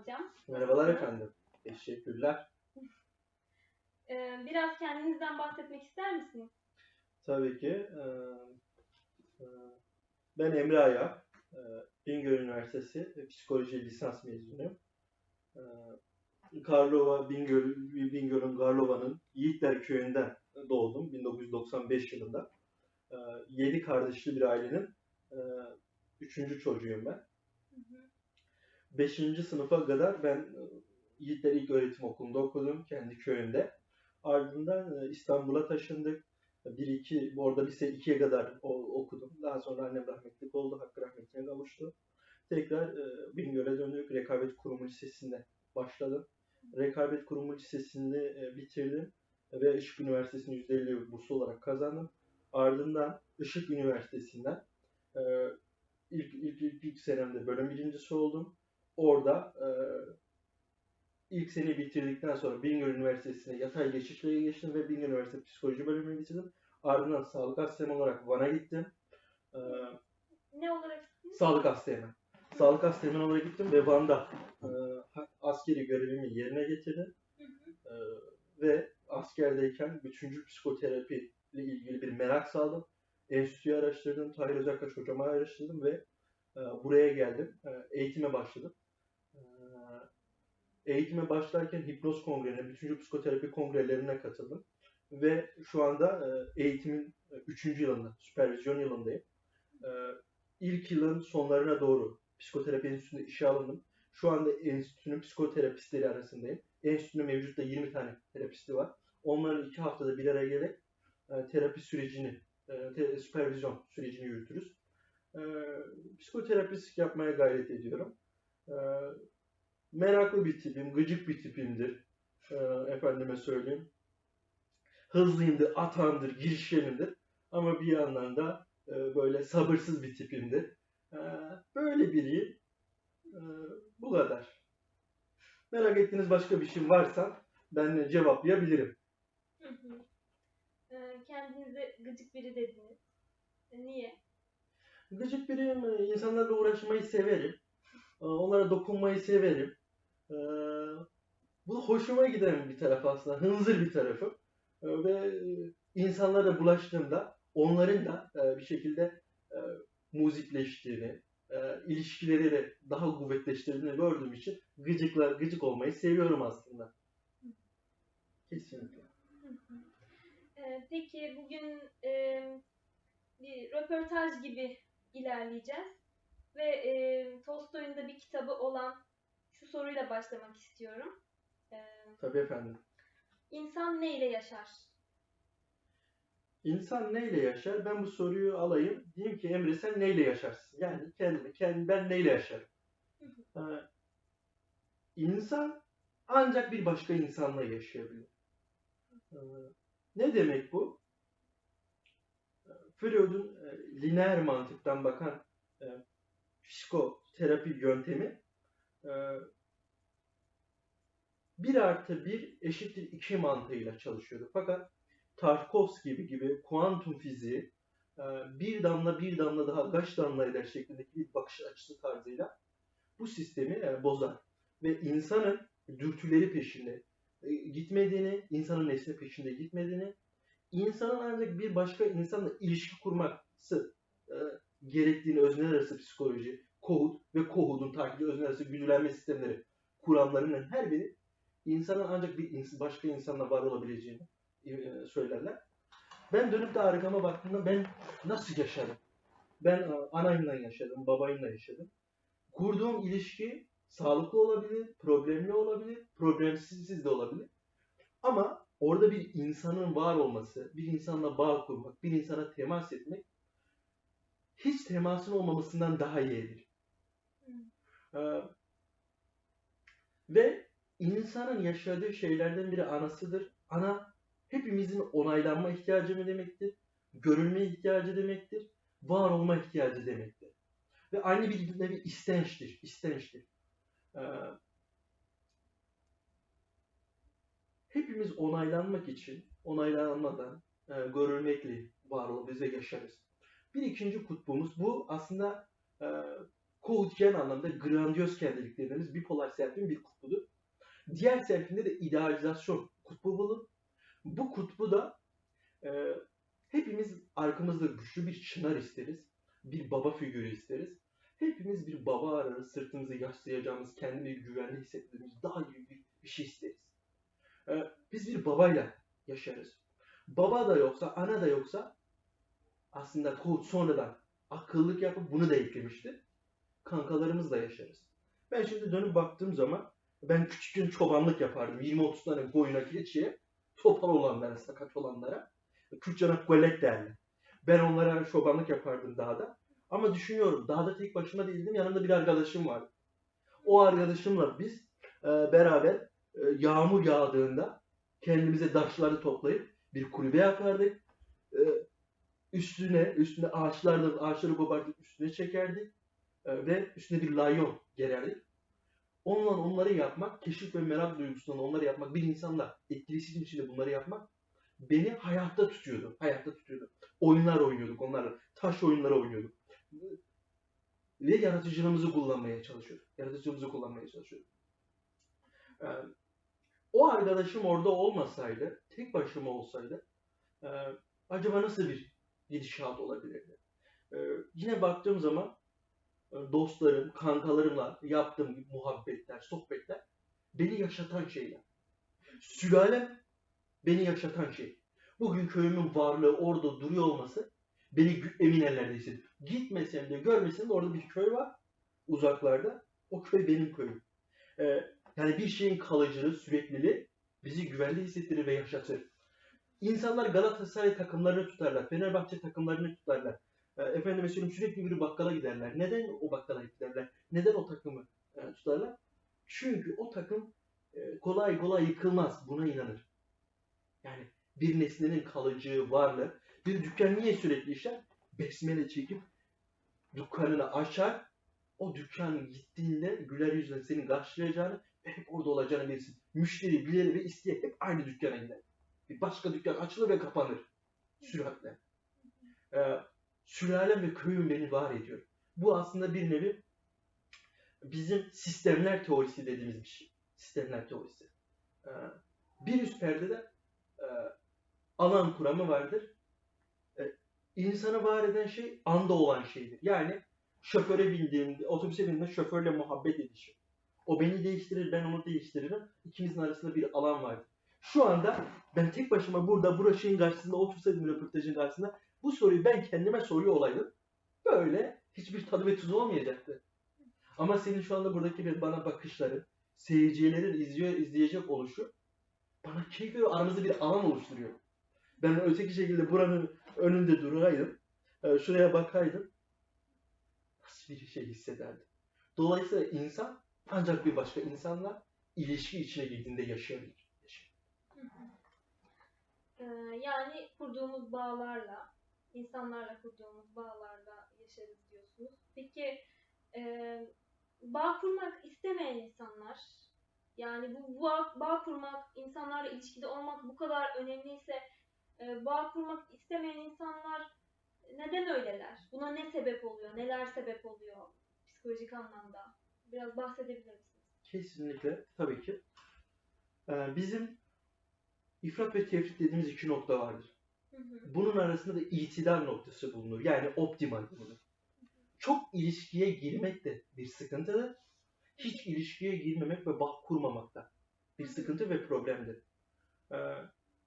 hocam. Merhabalar efendim. Teşekkürler. Ee, biraz kendinizden bahsetmek ister misiniz? Tabii ki. e, e, Ben Emre Aya. e, Bingöl Üniversitesi Psikoloji Lisans mezunuyum. E, Karlova, Bingöl, Bingöl'ün Karlova'nın Yiğitler Köyü'nden doğdum 1995 yılında. Yedi kardeşli bir ailenin e, üçüncü çocuğuyum ben. Hı hı. Beşinci sınıfa kadar ben e, Yiğitler İlk Öğretim Okulu'nda okudum kendi köyümde. Ardından e, İstanbul'a taşındık. 1-2, orada lise 2'ye kadar okudum. Daha sonra annem rahmetlik oldu, hakkı rahmetine kavuştu. Tekrar e, Bingöl'e döndük. Rekabet Kurumu Lisesi'nde başladım. Rekabet Kurumu Lisesi'ni e, bitirdim ve Işık Üniversitesi'ni %50 burslu olarak kazandım. Ardından Işık Üniversitesi'nden ilk, ilk, ilk, ilk senemde bölüm birincisi oldum. Orada e, ilk seneyi bitirdikten sonra Bingöl Üniversitesi'ne yatay geçişle geçtim ve Bingöl Üniversitesi Psikoloji bölümünü bitirdim. Ardından Sağlık Asistem olarak Van'a gittim. E, Ne olarak isminiz? Sağlık Asistem'e. Sağlık Asistem'e olarak gittim ve Van'da e, askeri görevimi yerine getirdim. Hı hı. E, ve askerdeyken bütüncül psikoterapi ile ilgili bir merak saldım. Enstitüyü araştırdım, Tahir Özakaş hocama araştırdım ve e, buraya geldim. E, eğitime başladım. E, eğitime başlarken hipnoz kongrelerine, bütüncül psikoterapi kongrelerine katıldım. Ve şu anda e, eğitimin 3. yılında, süpervizyon yılındayım. E, ilk yılın sonlarına doğru psikoterapi enstitüsünde işe alındım. Şu anda enstitünün psikoterapistleri arasındayım. Enstitünün mevcutta 20 tane terapisti var. Onların iki haftada bir araya gelip e, terapi sürecini, e, süpervizyon sürecini yürütürüz. E, psikoterapist yapmaya gayret ediyorum. Meraklı bir tipim, gıcık bir tipimdir. E, efendime söyleyeyim. Hızlıyımdır, atağımdır, girişkenimdir. Ama bir yandan da e, böyle sabırsız bir tipimdir. E, böyle biriyim. E, bu kadar. Merak ettiğiniz başka bir şey varsa ben cevaplayabilirim. Hı hı. Kendinize gıcık biri dediniz. E, Niye? Gıcık biriyim. e, insanlarla uğraşmayı severim. Onlara dokunmayı severim. E, Bu hoşuma giden bir taraf aslında. Hınzır bir tarafım. E, Ve insanlara bulaştığımda onların da e, bir şekilde e, e, ilişkileri de daha kuvvetleştirdiğini gördüğüm için gıcıklar, gıcık olmayı seviyorum aslında. Kesinlikle. Ee, peki bugün e, bir röportaj gibi ilerleyeceğiz. Ve e, Tolstoy'un da bir kitabı olan şu soruyla başlamak istiyorum. Ee, Tabii efendim. İnsan ne ile yaşar? İnsan neyle yaşar? Ben bu soruyu alayım. Diyeyim ki Emre sen neyle yaşarsın? Yani kendimi, kendim ben neyle yaşarım? Ee, insan ancak bir başka insanla yaşayabilir. Ee, ne demek bu? Ee, Freud'un e, lineer mantıktan bakan e, psikoterapi yöntemi 1 artı 1 eşittir 2 mantığıyla çalışıyordu. Fakat Tarkovski gibi gibi kuantum fiziği e, bir damla bir damla daha kaç damla eder şeklindeki bir bakış açısı tarzıyla bu sistemi e, bozar. Ve insanın dürtüleri peşinde e, gitmediğini, insanın nesne peşinde gitmediğini, insanın ancak bir başka insanla ilişki kurması gerektiğini özneler arası psikoloji, Kohut ve Kohut'un özneler arası güdülenme sistemleri kuramlarının her biri insanın ancak bir ins- başka insanla var olabileceğini e, söylerler. Ben dönüp de arkama baktığımda ben nasıl yaşadım? Ben e, anayımla yaşadım, babayımla yaşadım. Kurduğum ilişki sağlıklı olabilir, problemli olabilir, problemsiz de olabilir. Ama orada bir insanın var olması, bir insanla bağ kurmak, bir insana temas etmek hiç temasın olmamasından daha iyidir. Ee, ve insanın yaşadığı şeylerden biri anasıdır. Ana hepimizin onaylanma ihtiyacı mı demektir? Görülme ihtiyacı demektir. Var olma ihtiyacı demektir. Ve aynı bir nevi istençtir. istençtir. Ee, hepimiz onaylanmak için, onaylanmadan e, görülmekle var ol, bize yaşarız. Bir ikinci kutbumuz bu aslında e, Kohutken anlamda grandiozken dediklerimiz bipolar selfin bir kutbudur. Diğer selfinde de idealizasyon kutbu bulur. Bu kutbu da e, hepimiz arkamızda güçlü bir çınar isteriz. Bir baba figürü isteriz. Hepimiz bir baba ararız, sırtımızı yaslayacağımız, kendini güvenli hissettiğimiz daha iyi bir, bir şey isteriz. E, biz bir babayla yaşarız. Baba da yoksa, ana da yoksa aslında Kohut sonradan akıllık yapıp bunu da eklemişti. Kankalarımızla yaşarız. Ben şimdi dönüp baktığım zaman ben küçükken çobanlık yapardım. 20-30 tane koyuna keçiye, topal olanlara, sakat olanlara. Kürtçana kolek derler. Ben onlara çobanlık yapardım dağda. Ama düşünüyorum dağda tek başıma değildim. Yanımda bir arkadaşım vardı. O arkadaşımla biz e, beraber e, yağmur yağdığında kendimize taşları toplayıp bir kulübe yapardık. E, üstüne üstüne ağaçlarda ağaçları kopartıp üstüne çekerdik ve üstüne bir layon gererdik. Onunla onları yapmak, keşif ve merak duygusundan onları yapmak, bir insanla etkileşim içinde bunları yapmak beni hayatta tutuyordu. Hayatta tutuyordu. Oyunlar oynuyorduk onlarla. Taş oyunları oynuyorduk. Ve yaratıcılığımızı kullanmaya çalışıyorduk. Yaratıcılığımızı kullanmaya çalışıyorduk. Ee, o arkadaşım orada olmasaydı, tek başıma olsaydı e, acaba nasıl bir gidişat olabilirdi? Ee, yine baktığım zaman dostlarım, kankalarımla yaptığım muhabbetler, sohbetler beni yaşatan şeyler. Sülalem beni yaşatan şey. Bugün köyümün varlığı orada duruyor olması beni emin ellerde hissediyor. Gitmesem de görmesem de orada bir köy var uzaklarda. O köy benim köyüm. Ee, yani bir şeyin kalıcılığı, sürekliliği bizi güvende hissettirir ve yaşatır. İnsanlar Galatasaray takımlarını tutarlar, Fenerbahçe takımlarını tutarlar. Ee, efendime söyleyeyim sürekli bir bakkala giderler. Neden o bakkala giderler? Neden o takımı e, tutarlar? Çünkü o takım e, kolay kolay yıkılmaz. Buna inanır. Yani bir nesnenin kalıcı varlığı. Bir dükkan niye sürekli işler? Besmele çekip dükkanını açar. O dükkan gittiğinde güler yüzle seni karşılayacağını ve hep orada olacağını bilirsin. Müşteri bilir ve isteye hep aynı dükkana gider. Bir başka dükkan açılır ve kapanır. Süratle. Ee, sülalem ve köyüm beni var ediyor. Bu aslında bir nevi bizim sistemler teorisi dediğimiz bir şey. Sistemler teorisi. Ee, bir üst perdede e, alan kuramı vardır. E, insanı var eden şey anda olan şeydir. Yani şoföre bindiğimde, otobüse bindiğimde şoförle muhabbet edişim. O beni değiştirir, ben onu değiştiririm. İkimizin arasında bir alan vardır. Şu anda ben tek başıma burada, bu şeyin karşısında otursaydım röportajın karşısında bu soruyu ben kendime soruyor olaydım. Böyle hiçbir tadı ve tuzu olmayacaktı. Ama senin şu anda buradaki bir bana bakışların, seyircilerin izliyor, izleyecek oluşu bana keyif veriyor. Aramızda bir alan oluşturuyor. Ben öteki şekilde buranın önünde duraydım. e, Şuraya bakaydım. Nasıl bir şey hissederdim. Dolayısıyla insan ancak bir başka insanla ilişki içine girdiğinde yaşayabilir. Hı. Ee, yani kurduğumuz bağlarla, insanlarla kurduğumuz bağlarla yaşarız diyorsunuz. Peki e, bağ kurmak istemeyen insanlar, yani bu bağ, bağ kurmak, insanlarla ilişkide olmak bu kadar önemliyse e, bağ kurmak istemeyen insanlar neden öyleler? Buna ne sebep oluyor? Neler sebep oluyor psikolojik anlamda? Biraz bahsedebilir misiniz? Kesinlikle tabii ki. Ee, bizim ifrat ve tefrit dediğimiz iki nokta vardır. Bunun arasında da itidal noktası bulunur. Yani optimal bulunur. Çok ilişkiye girmek de bir sıkıntıdır. Hiç ilişkiye girmemek ve bağ kurmamak da bir sıkıntı ve problemdir. Ee,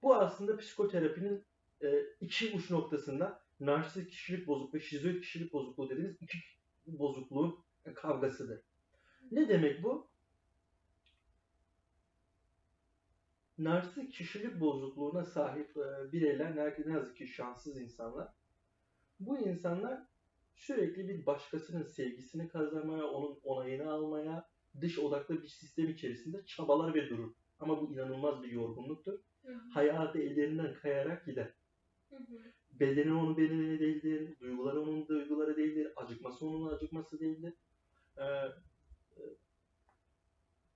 bu aslında psikoterapinin e, iki uç noktasında narsistik kişilik bozukluğu ve şizoid kişilik bozukluğu dediğimiz iki bozukluğun kavgasıdır. Ne demek bu? Narsistik kişilik bozukluğuna sahip e, bireyler ne yazık ki şanssız insanlar. Bu insanlar sürekli bir başkasının sevgisini kazanmaya, onun onayını almaya, dış odaklı bir sistem içerisinde çabalar ve durur. Ama bu inanılmaz bir yorgunluktur. Hayatı ellerinden kayarak gider. Hı hı. Bedeni onun bedeni değildir, duyguları onun duyguları değildir, acıkması onun acıkması değildir. Ee, e,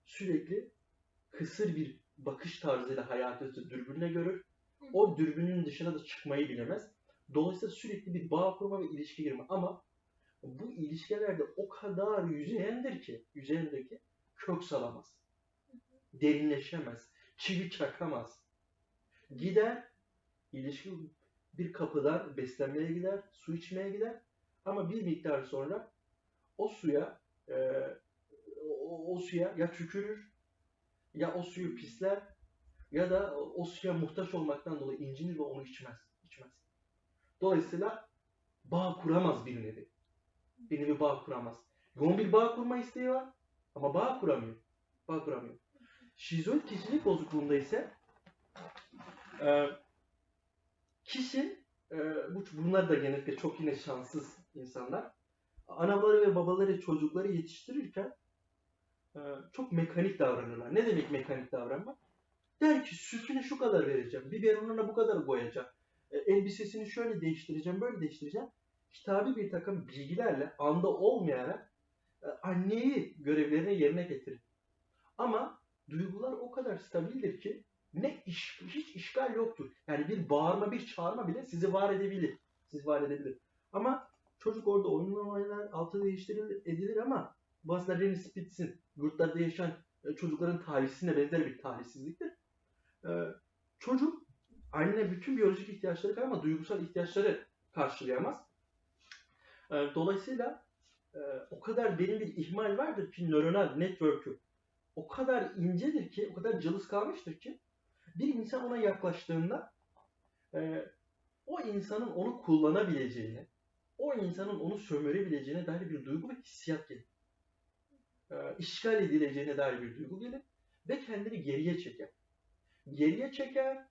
sürekli kısır bir bakış tarzıyla hayatı dürbünle görür. O dürbünün dışına da çıkmayı bilemez. Dolayısıyla sürekli bir bağ kurma ve ilişki girme. Ama bu ilişkilerde o kadar yüzeyendir ki, yüzeyendir ki kök salamaz. Derinleşemez. Çivi çakamaz. Gider, ilişki bir kapıdan beslenmeye gider, su içmeye gider. Ama bir miktar sonra o suya e, o, o suya ya tükürür ya o suyu pisler ya da o suya muhtaç olmaktan dolayı incinir ve onu içmez. içmez. Dolayısıyla bağ kuramaz bir nevi. Bir nevi bağ kuramaz. Yoğun bir bağ kurma isteği var ama bağ kuramıyor. Bağ kuramıyor. Şizoid kişilik bozukluğunda ise e, kişi e, bu, bunlar da genellikle çok yine şanssız insanlar. Anaları ve babaları çocukları yetiştirirken çok mekanik davranırlar. Ne demek mekanik davranmak? Der ki sütünü şu kadar vereceğim, biberonuna bu kadar koyacağım, e, elbisesini şöyle değiştireceğim, böyle değiştireceğim. Kitabi bir takım bilgilerle anda olmayarak e, anneyi görevlerini yerine getirir. Ama duygular o kadar stabildir ki ne iş, hiç işgal yoktur. Yani bir bağırma, bir çağırma bile sizi var edebilir. Sizi var edebilir. Ama çocuk orada oyun oynar, altı değiştirilir, edilir ama bazıları Rennie Spitz'in yurtlarda yaşayan e, çocukların talihsizliğine benzer bir talihsizliktir. E, çocuk anne bütün biyolojik ihtiyaçları kadar ama duygusal ihtiyaçları karşılayamaz. E, dolayısıyla o kadar derin bir ihmal vardır ki nöronal network'ü o kadar incedir ki, o kadar cılız kalmıştır ki bir insan ona yaklaştığında o insanın onu kullanabileceğini, o insanın onu sömürebileceğine dair bir duygu ve hissiyat gelir. E, işgal edileceğine dair bir duygu gelir ve kendini geriye çeker. Geriye çeker,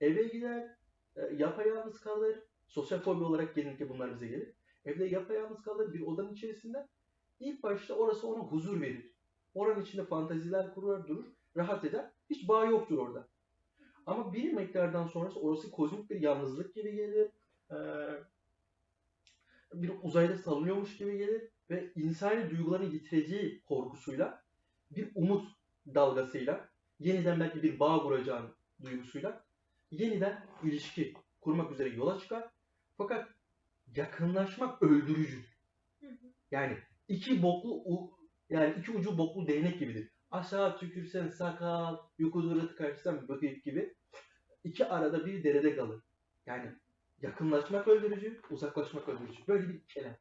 eve gider, e, yapayalnız kalır. Sosyal fobi olarak genellikle bunlar bize gelir. Evde yapayalnız kalır bir odanın içerisinde. İlk başta orası ona huzur verir. Oranın içinde fantaziler kurar, durur, rahat eder. Hiç bağ yoktur orada. Ama bir miktardan sonrası orası kozmik bir yalnızlık gibi gelir. Ee, bir uzayda salınıyormuş gibi gelir. Ve insani duygularını yitireceği korkusuyla, bir umut dalgasıyla, yeniden belki bir bağ kuracağın duygusuyla, yeniden ilişki kurmak üzere yola çıkar. Fakat yakınlaşmak öldürücüdür. Yani iki boklu yani iki ucu boklu değnek gibidir. Aşağı tükürsen sakal, yukarı tıkarsan böcek gibi. İki arada bir derede kalır. Yani yakınlaşmak öldürücü, uzaklaşmak öldürücü. Böyle bir kelam.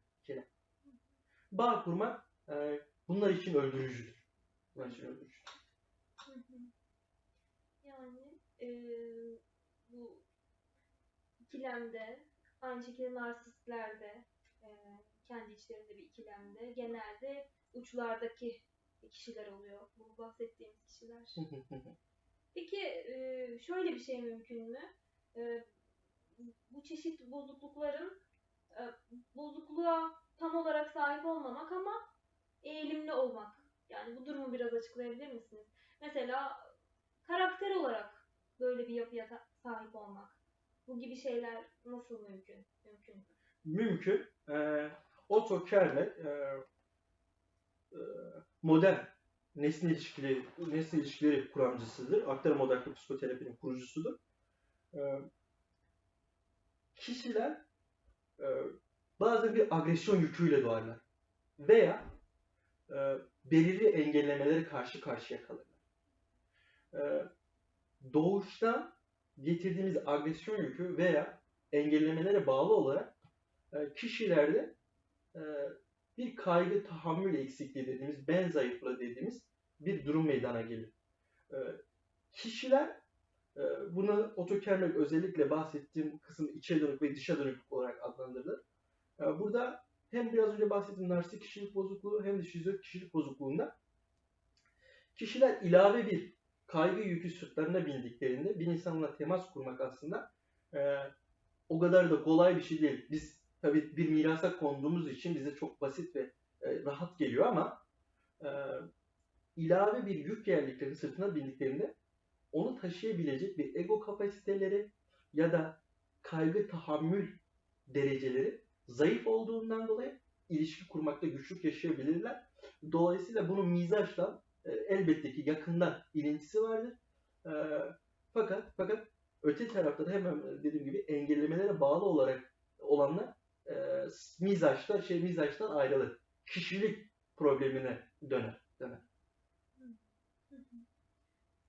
Bağ kurmak e, bunlar için öldürücüdür. Bunlar için öldürücüdür. Yani eee, bu ikilemde, aynı şekilde narsistlerde, eee, kendi içlerinde bir ikilemde genelde uçlardaki kişiler oluyor. Bu bahsettiğimiz kişiler. Peki eee, şöyle bir şey mümkün mü? Eee, bu çeşit bozuklukların e, bozukluğa tam olarak sahip olmamak ama eğilimli olmak. Yani bu durumu biraz açıklayabilir misiniz? Mesela karakter olarak böyle bir yapıya sahip olmak. Bu gibi şeyler nasıl mümkün? Mümkün. Mümkün. E, Otto Kermel e, e, modern nesne ilişkileri, nesne ilişkileri kuramcısıdır. Aktarım odaklı psikoterapinin kurucusudur. E, kişiler e, bazen bir agresyon yüküyle doğarlar. Veya e, belirli engellemeleri karşı karşıya kalırlar. E, doğuştan getirdiğimiz agresyon yükü veya engellemelere bağlı olarak e, kişilerde e, bir kaygı tahammül eksikliği dediğimiz, ben zayıflığı dediğimiz bir durum meydana gelir. E, kişiler e, bunu otokermek özellikle bahsettiğim kısım içe dönük ve dışa dönük olarak adlandırılır. E, burada hem biraz önce bahsettiğim narsistik kişilik bozukluğu hem de şizoid kişilik bozukluğunda kişiler ilave bir kaygı yükü sırtlarına bindiklerinde bir insanla temas kurmak aslında e, o kadar da kolay bir şey değil. Biz tabii bir mirasa konduğumuz için bize çok basit ve e, rahat geliyor ama e, ilave bir yük geldiklerinde, sırtına bindiklerinde onu taşıyabilecek bir ego kapasiteleri ya da kaygı tahammül dereceleri zayıf olduğundan dolayı ilişki kurmakta güçlük yaşayabilirler. Dolayısıyla bunun mizaçla e, elbette ki yakından ilintisi vardır. E, fakat fakat öte tarafta da hemen dediğim gibi engellemelere bağlı olarak olanlar e, mizaçta şey mizaçtan ayrılır. Kişilik problemine döner. döner.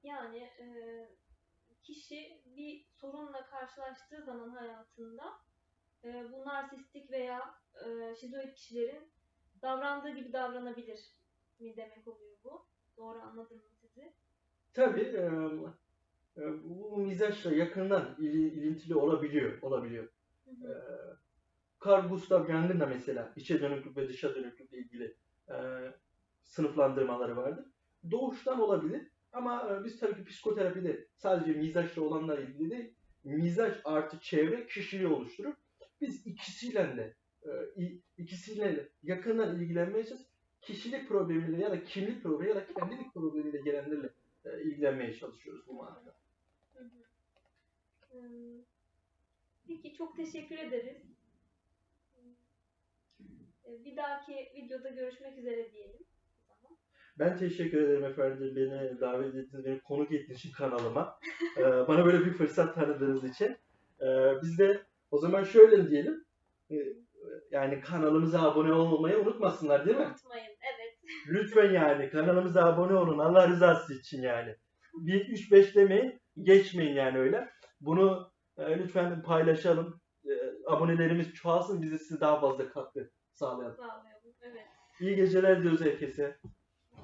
Yani e, kişi bir sorunla karşılaştığı zaman hayatında e, bu narsistik veya e, şizoid kişilerin davrandığı gibi davranabilir mi demek oluyor bu? Doğru anladım mı sizi? Tabii e, e, bu mizaçla yakından ili- ilintili olabiliyor. olabiliyor. Hı E, hı. Carl Gustav Jung'ın da mesela içe dönüklük ve dışa dönüklükle ilgili e, sınıflandırmaları vardır. Doğuştan olabilir ama e, biz tabii ki psikoterapide sadece mizaçla olanlarla ilgili değil, mizaç artı çevre kişiliği oluşturur. Biz ikisiyle de e, ikisiyle yakından ilgilenmeye çalışıyoruz. Kişilik problemiyle ya da kimlik problemi ya da kendilik problemiyle gelenlerle e, ilgilenmeye çalışıyoruz bu manada. Hmm. Peki çok teşekkür ederiz. E, Bir dahaki videoda görüşmek üzere diyelim. Ben teşekkür ederim efendim beni davet ettiğiniz, beni konuk ettiğiniz için kanalıma. Ee, bana böyle bir fırsat tanıdığınız için. Ee, biz de o zaman şöyle diyelim. Ee, yani kanalımıza abone olmayı unutmasınlar değil mi? Unutmayın. Evet. Lütfen yani kanalımıza abone olun Allah rızası için yani. 1, 3, 5 demeyin, geçmeyin yani öyle. Bunu e, lütfen paylaşalım. E, abonelerimiz çoğalsın, bize size daha fazla katkı sağlayalım. Sağlayalım. Evet. İyi geceler diyoruz herkese.